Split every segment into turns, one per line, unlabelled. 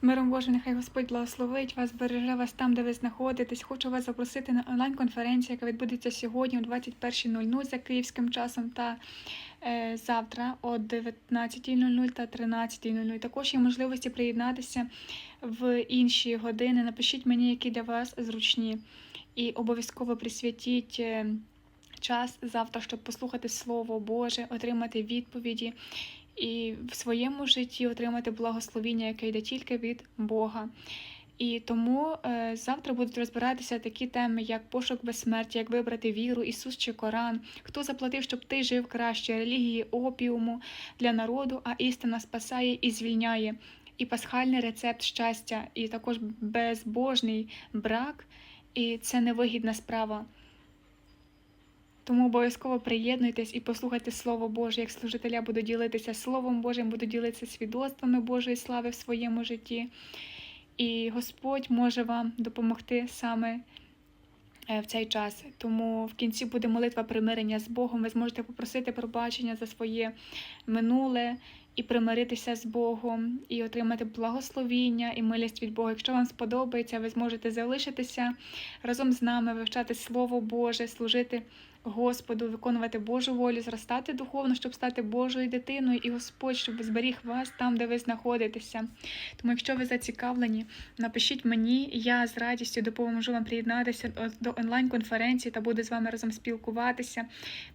Миром Боже, нехай Господь благословить вас, береже вас там, де ви знаходитесь. Хочу вас запросити на онлайн-конференцію, яка відбудеться сьогодні о 21.00 за київським часом та е, завтра о 19.00 та 13.00. Також є можливості приєднатися в інші години. Напишіть мені, які для вас зручні. І обов'язково присвятіть е, час завтра, щоб послухати Слово Боже, отримати відповіді і в своєму житті отримати благословіння, яке йде тільки від Бога. І тому е, завтра будуть розбиратися такі теми, як пошук безсмертя, як вибрати віру, Ісус чи Коран, хто заплатив, щоб ти жив краще, релігії, опіуму для народу, а істина спасає і звільняє. І пасхальний рецепт щастя, і також безбожний брак, і це невигідна справа. Тому обов'язково приєднуйтесь і послухайте Слово Боже, як служителя буду ділитися Словом Божим, буду ділитися свідоцтвами Божої слави в своєму житті. І Господь може вам допомогти саме е, в цей час. Тому в кінці буде молитва примирення з Богом. Ви зможете попросити пробачення за своє минуле і примиритися з Богом, і отримати благословіння і милість від Бога. Якщо вам сподобається, ви зможете залишитися разом з нами, вивчати Слово Боже, служити Господу, виконувати Божу волю, зростати духовно, щоб стати Божою дитиною, і Господь, щоб зберіг вас там, де ви знаходитеся. Тому, якщо ви зацікавлені, напишіть мені, я з радістю допоможу вам приєднатися до онлайн-конференції та буду з вами разом спілкуватися,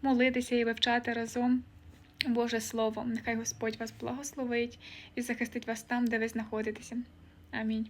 молитися і вивчати разом. Боже Слово, нехай Господь вас благословить і захистить вас там, де ви знаходитеся. Амінь.